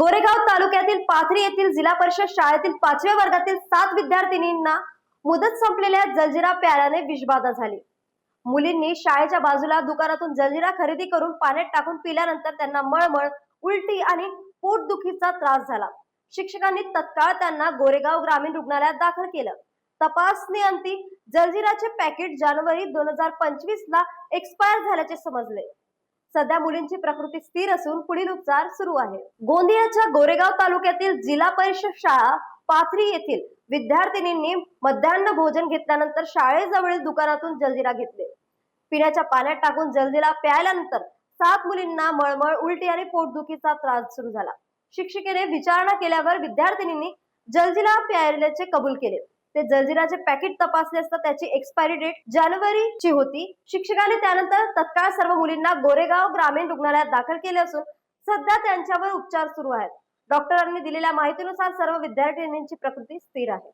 गोरेगाव तालुक्यातील पाथरी येथील जिल्हा परिषद शाळेतील पाचव्या वर्गातील सात विद्यार्थिनींना मुदत संपलेल्या जलजिरा प्याल्याने विषबाधा झाली. मुलींनी शाळेच्या बाजूला दुकानातून जलजिरा खरेदी करून पाण्यात टाकून पिल्यानंतर त्यांना मळमळ उलटी आणि पोटदुखीचा त्रास झाला. शिक्षकांनी तत्काळ त्यांना गोरेगाव ग्रामीण रुग्णालयात दाखल केलं. तपासणी अंती जलजिराचे पॅकेट जानेवारी दोन हजार पंचवीस ला एक्सपायर झाल्याचे समजले. सध्या मुलींची प्रकृती स्थिर असून पुढील उपचार सुरू आहे गोंदियाच्या गोरेगाव तालुक्यातील जिल्हा परिषद शाळा पाथरी येथील विद्यार्थिनींनी मध्यान्ह भोजन घेतल्यानंतर शाळेजवळील दुकानातून जलजिरा घेतले. पिण्याच्या पाण्यात टाकून जलजिरा प्यायल्यानंतर सात मुलींना मळमळ उलटी आणि पोटदुखीचा त्रास सुरू झाला. शिक्षिकेने विचारणा केल्यावर विद्यार्थिनींनी जलजिरा प्यायल्याचे कबूल केले. ते जलजिराचे पॅकेट तपासले असता त्याची एक्सपायरी डेट जानेवारीची होती. शिक्षकाने त्यानंतर तत्काळ सर्व मुलींना गोरेगाव ग्रामीण रुग्णालयात दाखल केले असून सध्या त्यांच्यावर उपचार सुरू आहेत. डॉक्टरांनी दिलेल्या माहितीनुसार सर्व विद्यार्थिनींची प्रकृती स्थिर आहे.